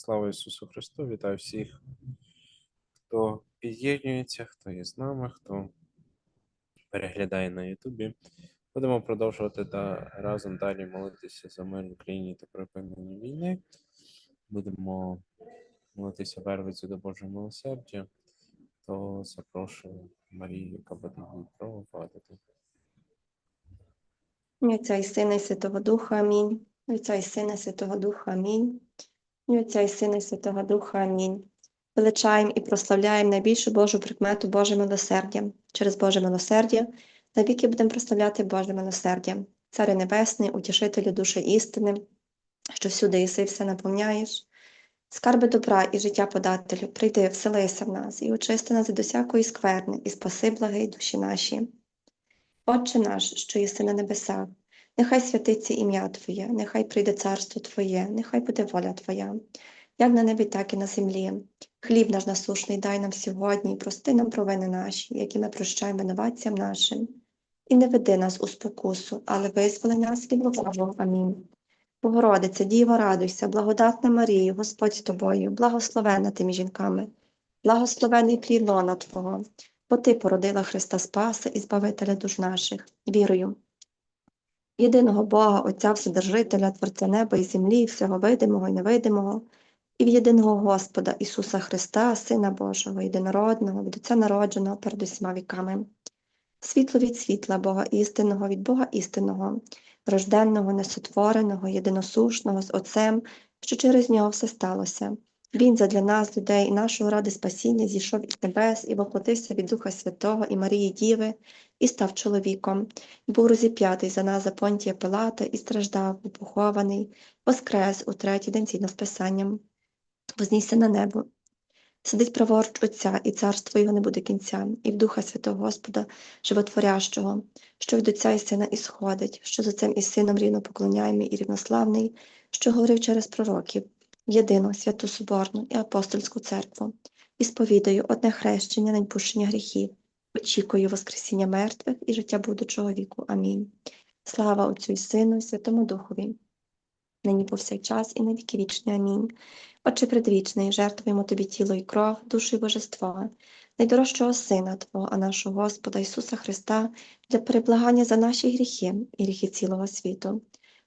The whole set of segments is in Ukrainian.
Слава Ісусу Христу! Вітаю всіх, хто під'єднується, хто є з нами, хто переглядає на Ютубі. Будемо продовжувати та разом далі молитися за мир в Україні та припинення війни. Будемо молитися вервицю до Божого милосердя, то запрошую Марію, яка буде її проводити. Отця і Сина, і Святого Духа, Амінь. Отця і Сина, Святого Духа, Амінь. І Отця і Сина, і Святого Духа, Амінь. Величаємо і прославляємо найбільшу Божу прикмету Боже милосердя. Через Боже милосердя навіки будемо прославляти Боже милосердя. Царе Небесний, утішителю душі істини, що всюди єси все наповняєш. Скарби добра і життя подателю, прийди, вселися в нас і очисти нас від усякої скверни, і спаси благий душі наші. Отче наш, що єси на небесах, нехай святиться ім'я Твоє, нехай прийде царство Твоє, нехай буде воля Твоя, як на небі, так і на землі. Хліб наш насушний дай нам сьогодні, прости нам провини наші, які ми прощаємо винуватцям нашим. І не веди нас у спокусу, але визволи нас від лукавого. Амінь. Богородице, Діво, радуйся, благодатна Марія, Господь з тобою, благословена ти жінками, благословений плід лона Твого, бо Ти породила Христа Спаса і Збавителя душ наших, вірую. Єдиного Бога, Отця Вседержителя, Творця неба і землі, всього видимого і невидимого, і в єдиного Господа Ісуса Христа, Сина Божого, єдинородного, від Отця народженого перед усіма віками. Світло від світла Бога істинного, від Бога істинного, рожденного, несотвореного, єдиносушного з Отцем, що через нього все сталося. Він задля нас, людей і нашого ради спасіння, зійшов із небес і воплотився від Духа Святого і Марії Діви, і став чоловіком, і був розіп'ятий за нас за понтія Пилата, і страждав, був похований, воскрес у третій день згідно з Писанням, вознісся на небо. Сидить праворуч Отця, і царство його не буде кінця, і в Духа Святого Господа, животворящого, що від Отця і Сина ісходить, що з Отцем і Сином рівно поклоняємий і рівнославний, що говорив через пророків, єдину святу Соборну і апостольську церкву, і сповідаю одне хрещення на відпущення гріхів, очікую Воскресіння мертвих і життя будучого віку. Амінь. Слава Отцю і Сину, і Святому Духові, нині повсякчас і на віки вічні. Амінь. Отче предвічний, жертвуємо Тобі тіло і кров, душу і божество, найдорожчого Сина Твого, а нашого Господа Ісуса Христа, для переблагання за наші гріхи і гріхи цілого світу,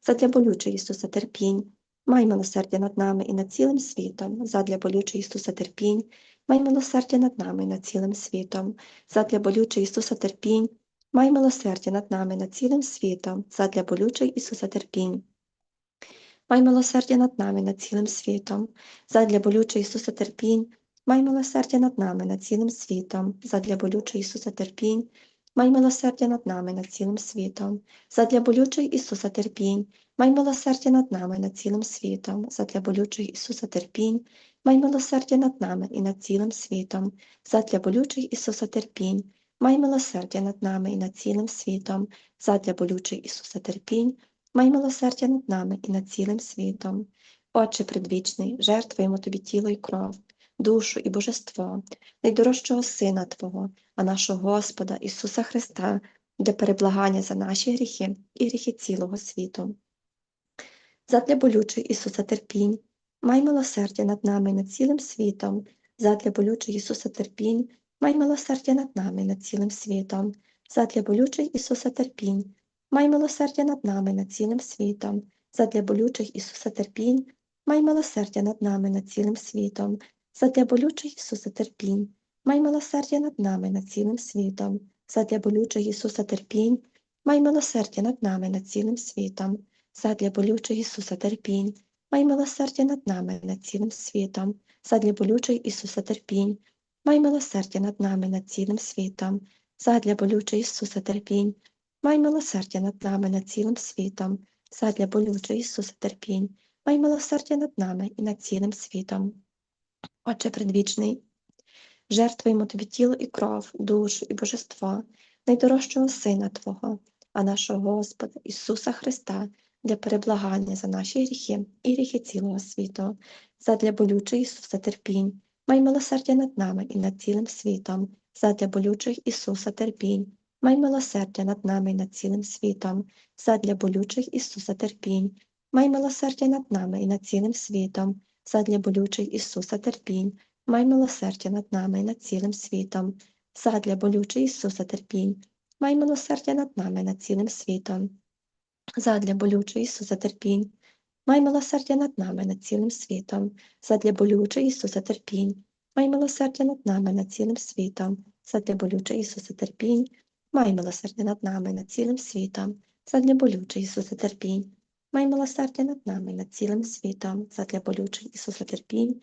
задля болючого Ісуса терпінь, май милосердя над нами і над цілим світом, задля болючого Ісуса терпінь, май милосердя над нами і над цілим світом, задля болючого Ісуса терпінь, май милосердя над нами і над цілим світом, задля болючого Ісуса терпінь. Май милосердя над нами над цілим світом, задля болючого Ісуса терпінь, май милосердя над нами над цілим світом, задля болючого Ісуса терпінь, май милосердя над нами над цілим світом, задля болючого Ісуса терпінь, май милосердя над нами над цілим світом, задля болючого Ісуса терпінь, май милосердя над нами і над цілим світом, задля болючого Ісуса терпінь, май милосердя над нами і над цілим світом, задля болючого Ісуса терпінь, май милосердя над нами і над цілим світом. Отче предвічний, жертвуємо Тобі тіло і кров, душу і божество, найдорожчого Сина Твого, а нашого Господа Ісуса Христа, для переблагання за наші гріхи і гріхи цілого світу. Задля болючих Ісуса терпінь, май милосердя над нами над цілим світом, задля болючих Ісуса терпінь, май милосердя над нами над цілим світом, задля болючих Ісуса терпінь, май милосердя над нами над цілим світом, задля болючих Ісуса терпінь, май милосердя над нами над цілим світом, задля болючих Ісуса терпінь, май милосердя над нами над цілим світом, задля болючих Ісуса терпінь, май милосердя над нами над цілим світом, задля болючих Ісуса терпінь, май милосердя над нами над цілим світом, задля болючих Ісуса терпінь, май милосердя над нами над цілим світом, задля болючих Ісуса терпінь, май милосердя над нами над цілим світом, задля болючого Ісуса терпінь, май милосердя над нами і над цілим світом. Отче предвічний, жертвуємо Тобі тіло і кров, душу і божество, найдорожчого Сина Твого, а нашого Господа Ісуса Христа, для переблагання за наші гріхи і гріхи цілого світу, задля болючого Ісуса терпінь, май милосердя над нами і над цілим світом, задля болючих Ісуса терпінь, май милосердя над нами і над цілим світом, задля болючих Ісуса терпінь, май милосердя над нами і над цілим світом, задля болючих Ісуса терпінь, май милосердя над нами і над цілим світом, задля болючих Ісуса терпінь, май милосердя над нами і над цілим світом, задля болючих Ісуса терпінь, май милосердя над нами і над цілим світом, задля болючих Ісуса терпінь, май милосердя над нами і над цілим світом, задля болючих Ісуса терпінь, май милосердя над нами і над цілим світом, задля болючих Ісуса терпінь, май милосердя над нами над цілим світом, задля болючих Ісуса терпінь,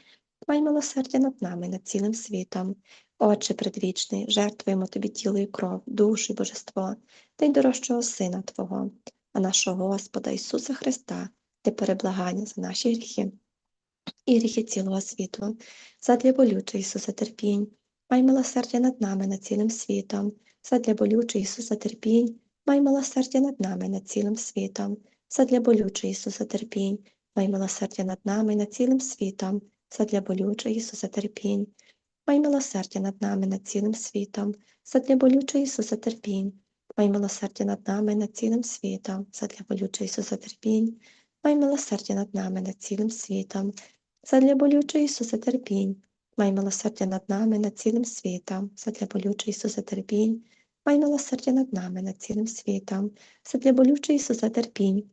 май милосердя над нами над цілим світом. Отче предвічний, жертвуємо Тобі тіло і кров, душу і божество, та й дорожчого Сина Твого, а нашого Господа Ісуса Христа, ти переблагання за наші гріхи і гріхи цілого світу, задля болючого Ісуса терпінь, май милосердя над нами над цілим світом, задля болючого Ісуса терпінь, май милосердя над нами над цілим світом, задля болючого Ісуса терпінь, май милосердя над нами над цілим світом, задля болючого Ісуса терпінь, май милосердя над нами над цілим світом, задля болючого Ісуса терпінь, май милосердя над нами над цілим світом, задля болючого Ісуса терпінь, май милосердя над нами над цілим світом, задля болючого Ісуса терпінь, май милосердя над нами над цілим світом, задля болючого Ісуса терпінь, май милосердя над нами над цілим світом, задля болючого Ісуса терпінь,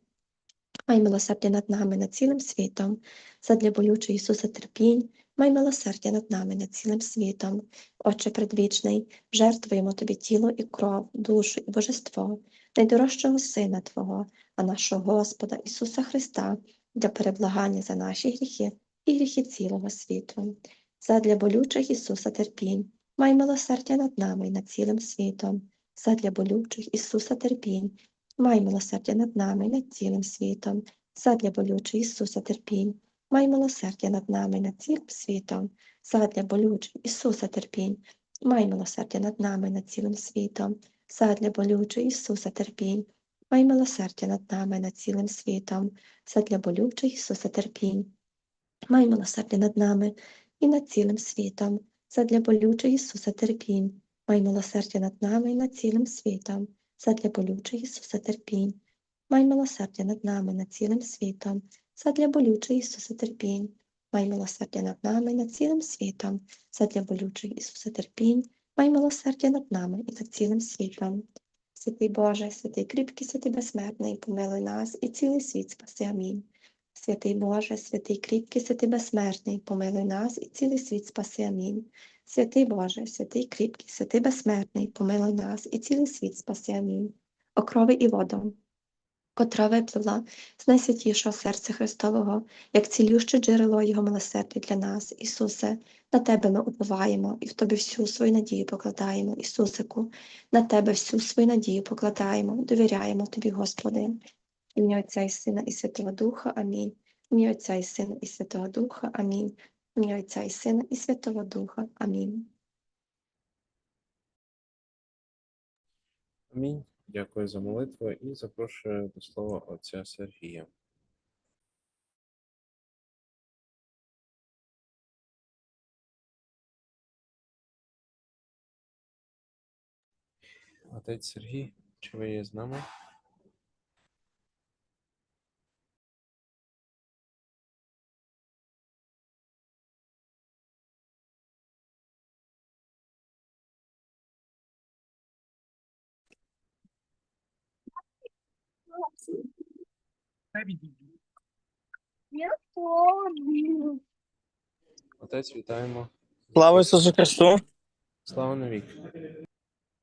май милосердя над нами над цілим світом, задля болючого Ісуса терпінь, май милосердя над нами над цілим світом. Отче предвічний, жертвуємо Тобі тіло і кров, душу і божество, найдорожчого Сина Твого, а нашого Господа Ісуса Христа, для переблагання за наші гріхи і гріхи цілого світу. Задля болючих Ісуса терпінь, май милосердя над нами над цілим світом. Задля болючих Ісуса терпінь, май милосердя над нами і над цілим світом. Задля болючих Ісуса терпінь, май милосердя над нами і над цілим світом. Задля болючих Ісуса терпінь, май милосердя над нами і над цілим світом. Задля болючих Ісуса терпінь, май милосердя над нами і над цілим світом. Задля болючих Ісуса терпінь, май милосердя над нами і над цілим світом. Задля болючих Ісуса терпінь, май милосердя над нами і над цілим світом. Задля болючих Ісуса терпінь, май милосердя над нами над цілим світом. Задля болючих Ісуса терпінь, май милосердя над нами над цілим світом. Задля болючих Ісуса терпінь, май милосердя над нами і над цілим світом. Святий Боже, святий кріпкий, святий безсмертний, помилуй нас і цілий світ спаси. Амінь. Святий Боже, святий кріпкий, святий безсмертний, помилуй нас і цілий світ спаси. Амінь. Святий Боже, святий кріпкий, святий безсмертний, помилуй нас і цілий світ спаси. Амінь. О крові і водом, котра випливла з найсвятішого серця Христового, як цілюще джерело Його милосердя для нас, Ісусе, на Тебе ми уповаємо і в Тобі всю свою надію покладаємо, Ісусику, на Тебе всю свою надію покладаємо, довіряємо Тобі, Господи. Ім'я Отця і Сина і Святого Духа. Амінь. Ім'я Отця і Сина і Святого Духа. Амінь. Ім'я Отця і Сина і Святого Духа. Амінь. Амінь. Дякую за молитву і запрошую до слова отця Сергія. Отець Сергій, чи ви є з нами? Отець, вітаємо. Слава Ісусу Христу! Слава навік.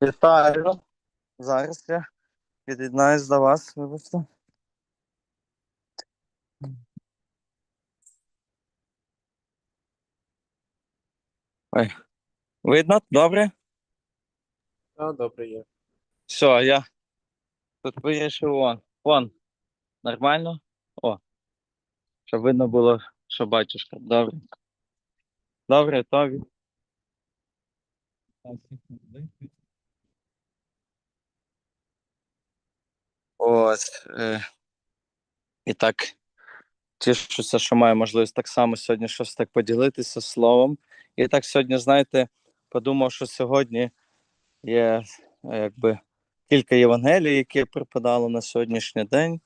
Вітаю! Зараз я від'єднаюсь до вас, вибачте. Ой. Видно? Добре? Так, добре є. Все, я тут вирішив вон. Вон. Нормально? О. Щоб видно було, що батюшка. Добре. Добре, тобі. Ось. Е, і так тішуся, що маю можливість так само сьогодні щось так поділитися словом. І так сьогодні, знаєте, подумав, що сьогодні є е, якби кілька Євангелій, які припадало на сьогоднішній день.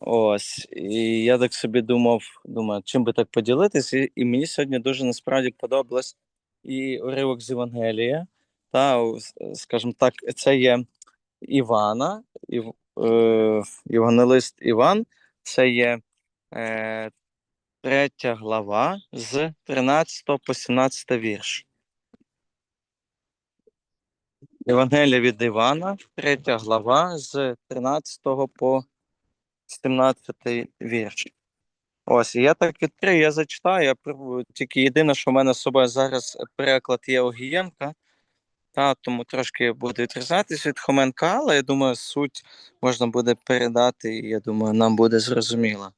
Ось, і я так собі думав, думаю, чим би так поділитися, і, мені сьогодні дуже насправді подобалось і уривок з Євангелія. Та, скажімо так, це є Івана, Ів, е, Євангелист Іван, це є е, третя глава з 13 по 17 вірш. Євангелія від Івана, третя глава з 13 по 17 вірш. Ось, я так відкрию, я зачитаю. Тільки єдине, що в мене з собою зараз переклад є Огієнка, та, тому трошки буде відрізнятися від Хоменка, але я думаю, суть можна буде передати, і я думаю, нам буде зрозуміло.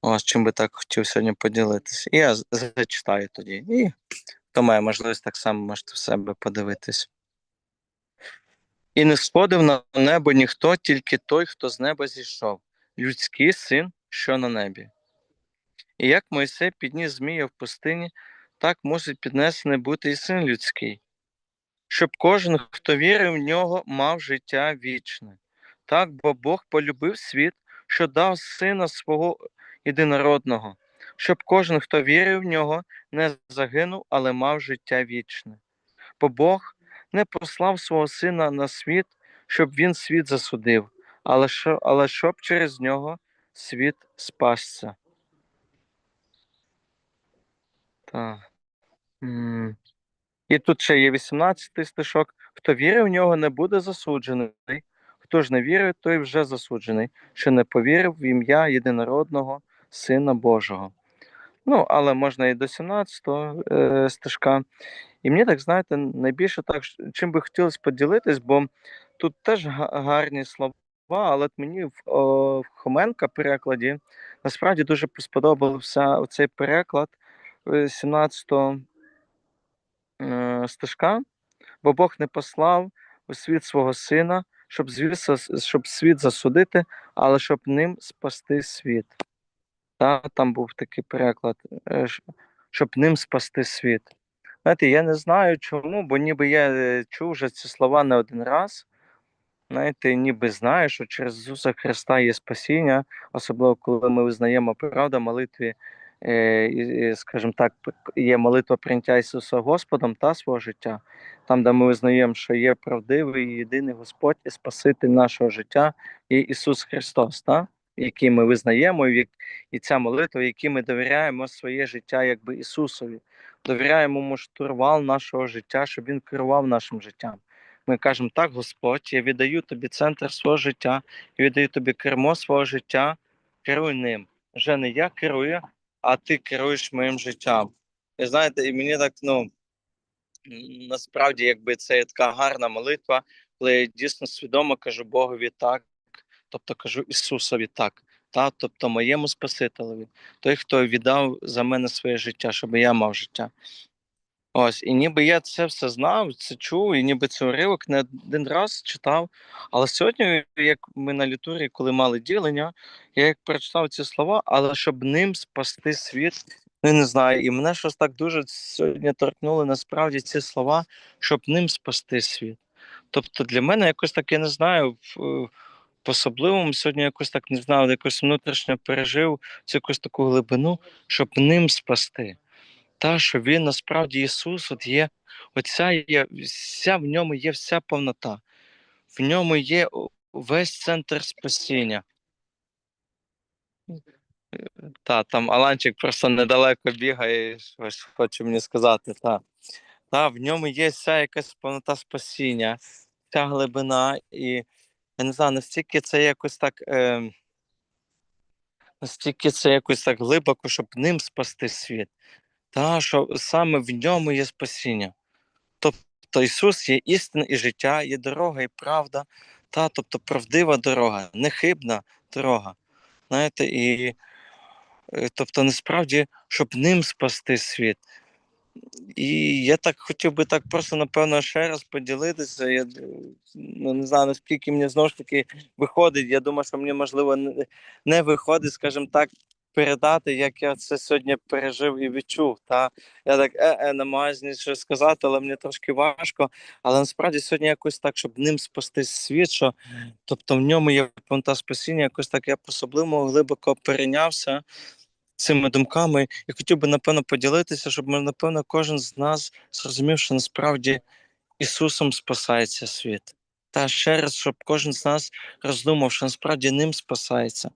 Ось чим би так хотів сьогодні поділитися. І я зачитаю тоді. І хто має можливість, так само можете в себе подивитись. І не сходив на небо ніхто, тільки той, хто з неба зійшов, людський син, що на небі. І як Мойсей підніс змія в пустині, так мусить піднесений бути і син людський, щоб кожен, хто вірив в нього, мав життя вічне. Так, бо Бог полюбив світ, що дав сина свого єдинородного, щоб кожен, хто вірив в нього, не загинув, але мав життя вічне. Бо Бог не послав свого сина на світ, щоб він світ засудив, але, що, але щоб через нього світ спасся. Так. І тут ще є 18 стишок. Хто вірив в нього, не буде засуджений. Хто ж не вірив, той вже засуджений, що не повірив в ім'я єдинородного Сина Божого. Ну, але можна і до 17 е, стишка. І мені так, знаєте, найбільше так, чим би хотілося поділитись, бо тут теж гарні слова, але мені в, о, в Хоменка перекладі насправді дуже сподобався цей переклад е, 17 е, стишка, бо Бог не послав у світ свого сина, щоб, звісно, щоб світ засудити, але щоб ним спасти світ. Та, там був такий переклад, е, щоб ним спасти світ. Знаєте, я не знаю чому, бо ніби я е, чув вже ці слова не один раз. Знаєте, ніби знаю, що через Ісуса Христа є спасіння, особливо коли ми визнаємо правду молитві, е, скажімо так, є молитва прийняття Ісуса Господом та свого життя, там, де ми визнаємо, що є правдивий єдиний Господь і Спаситель нашого життя, і Ісус Христос, та? Який ми визнаємо, і, ця молитва, в якій ми довіряємо своє життя якби Ісусові, довіряємо йому штурвал нашого життя, щоб Він керував нашим життям. Ми кажемо, так, Господь, я віддаю тобі центр свого життя, я віддаю тобі кермо свого життя, керуй ним. Вже не я керую, а ти керуєш моїм життям. І знаєте, і мені так, ну, насправді, якби це така гарна молитва, коли я дійсно свідомо кажу Богові так, тобто кажу Ісусові так, та, тобто моєму Спасителеві, той, хто віддав за мене своє життя, щоб я мав життя. Ось, і ніби я це все знав, це чув, і ніби цей уривок не один раз читав. Але сьогодні, як ми на літурі, коли мали ділення, я як прочитав ці слова, але щоб ним спасти світ, ну не знаю, і мене щось так дуже сьогодні торкнули насправді ці слова, щоб ним спасти світ. Тобто для мене якось так, я не знаю, в- по-особливому сьогодні якось так не знаю, якось внутрішньо пережив цю якусь таку глибину, щоб ним спасти та що він насправді Ісус, от є оця є вся в ньому є вся повнота, в ньому є весь центр спасіння. Та, там Аланчик просто недалеко бігає, щось хоче мені сказати. Та. Та, в ньому є вся якась повнота спасіння, ця глибина, і я не знаю, настільки це якось так. Е, настільки це якось так глибоко, щоб ним спасти світ. Та, що саме в ньому є спасіння. Тобто Ісус є істина і життя, є дорога і правда, та, тобто правдива дорога, нехибна дорога. Знаєте, і е, тобто, насправді, щоб ним спасти світ. І я так хотів би так просто, напевно, ще раз поділитися. Я ну, не знаю, наскільки мені знову ж таки виходить. Я думаю, що мені можливо не, виходить, скажімо так, передати, як я це сьогодні пережив і відчув. Та я так е, е, намагаюся щось сказати, але мені трошки важко. Але насправді сьогодні якось так, щоб ним спасти світ, що тобто в ньому є повнота спасіння, якось так я по-особливо глибоко перейнявся цими думками і хотів би напевно поділитися, щоб ми, напевно, кожен з нас зрозумів, що насправді Ісусом спасається світ. Та ще раз, щоб кожен з нас роздумав, що насправді ним спасається.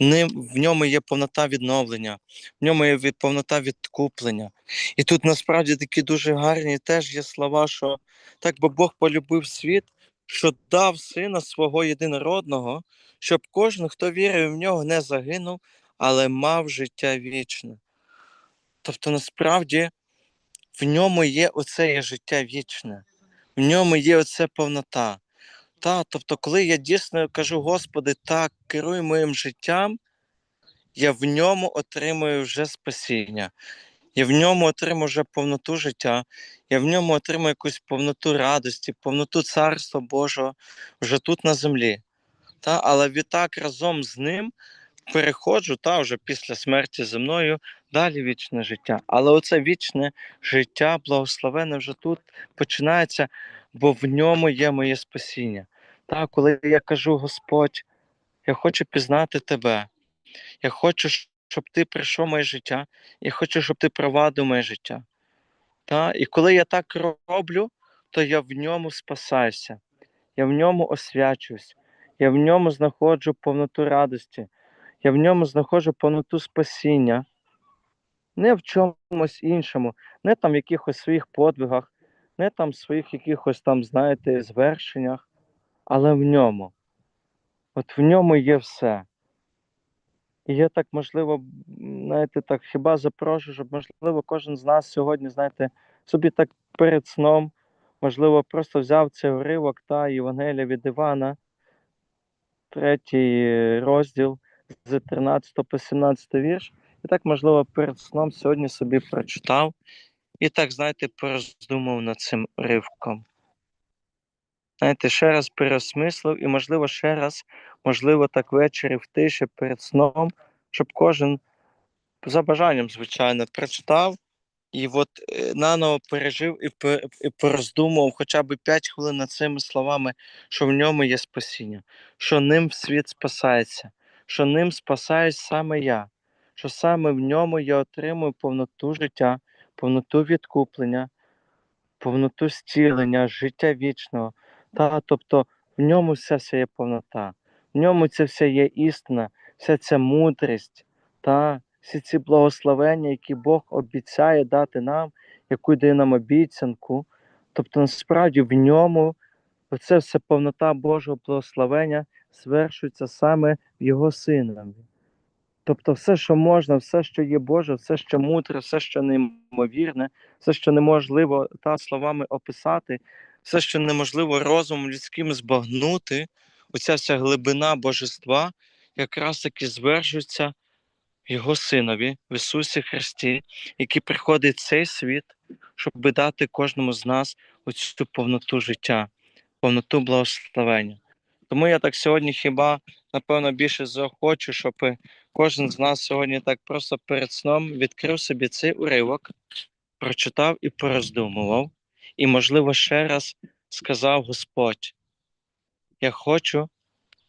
Ним, в ньому є повнота відновлення, в ньому є від, повнота відкуплення. І тут насправді такі дуже гарні теж є слова, що так би Бог полюбив світ, що дав сина свого єдинородного, щоб кожен, хто вірив в нього, не загинув, але мав життя вічне. Тобто, насправді, в ньому є оце життя вічне, в ньому є оце повнота. Та, тобто, коли я дійсно кажу, Господи, так, керуй моїм життям, я в ньому отримую вже спасіння. Я в ньому отримую вже повноту життя, я в ньому отримую якусь повноту радості, повноту Царства Божого вже тут на землі. Та, але відтак разом з ним переходжу та вже після смерті земною далі вічне життя. Але оце вічне життя, благословене вже тут починається, бо в ньому є моє спасіння. Та, коли я кажу, Господь, я хочу пізнати тебе, я хочу, щоб ти прийшов моє життя, я хочу, щоб ти провадив моє життя. Та, і коли я так роблю, то я в ньому спасаюся, я в ньому освячуюсь, я в ньому знаходжу повноту радості, я в ньому знаходжу повноту спасіння, не в чомусь іншому, не там в якихось своїх подвигах, не там в своїх якихось там, знаєте, звершеннях, але в ньому. От в ньому є все. І я так, можливо, знаєте, так хіба запрошую, щоб, можливо, кожен з нас сьогодні, знаєте, собі так перед сном, можливо, просто взяв цей уривок та Євангелія від Івана, третій е, розділ з 13 по 17 вірш. І так, можливо, перед сном сьогодні собі прочитав і так, знаєте, пороздумав над цим уривком. Знаєте, ще раз переосмислив і, можливо, ще раз, можливо, так ввечері в тиші перед сном, щоб кожен за бажанням, звичайно, прочитав і от е, наново пережив і, пе- і пороздумував хоча б 5 хвилин над цими словами, що в ньому є спасіння, що ним світ спасається, що ним спасаюсь саме я, що саме в ньому я отримую повноту життя, повноту відкуплення, повноту зцілення, життя вічного. Та, тобто в ньому вся вся є повнота, в ньому це все є істина, вся ця мудрість, та всі ці благословення, які Бог обіцяє дати нам, яку дає нам обіцянку. Тобто, насправді в ньому оце все повнота Божого благословення звершується саме в Його Синові. Тобто, все, що можна, все, що є Боже, все, що мудре, все, що неймовірне, все, що неможливо та словами описати, все, що неможливо розумом людським збагнути, оця вся глибина божества якраз таки звершується Його Синові, в Ісусі Христі, який приходить в цей світ, щоб дати кожному з нас оцю повноту життя, повноту благословення. Тому я так сьогодні хіба, напевно, більше захочу, щоб кожен з нас сьогодні так просто перед сном відкрив собі цей уривок, прочитав і пороздумував, і, можливо, ще раз сказав Господь: Я хочу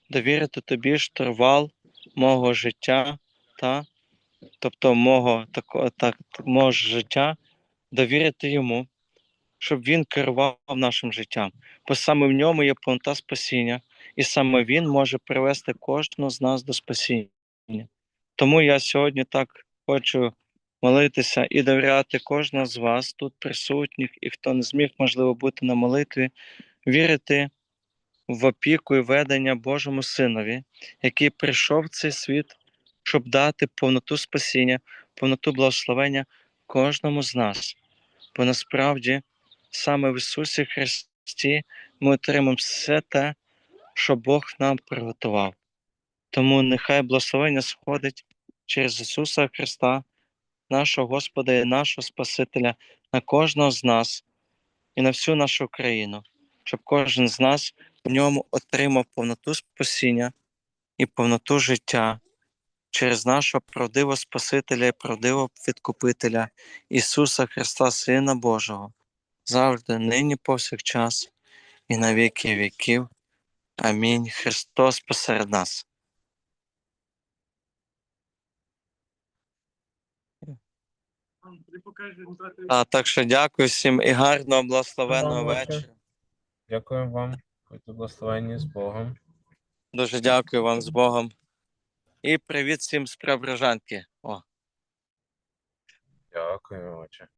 довірити тобі штурвал мого життя, та, тобто мого, тако, так, мого життя, довірити йому, щоб він керував нашим життям. Бо саме в ньому є повнота спасіння, і саме він може привести кожного з нас до спасіння. Тому я сьогодні так хочу молитися і довіряти кожного з вас, тут присутніх, і хто не зміг, можливо, бути на молитві, вірити в опіку і ведення Божому Синові, який прийшов в цей світ, щоб дати повноту спасіння, повноту благословення кожному з нас. Бо насправді саме в Ісусі Христі ми отримаємо все те, що Бог нам приготував. Тому нехай благословення сходить через Ісуса Христа, нашого Господа і нашого Спасителя, на кожного з нас і на всю нашу країну, щоб кожен з нас в ньому отримав повноту спасіння і повноту життя, через нашого правдивого Спасителя і правдивого відкупителя Ісуса Христа, Сина Божого, завжди, нині повсякчас і на віки віків. Амінь. Христос посеред нас. А, так що дякую всім і гарного благословенного вечора. Дякую вам. Будьте благословені з Богом. Дуже дякую вам з Богом. І привіт всім з Преображенки. О. Дякую, отче.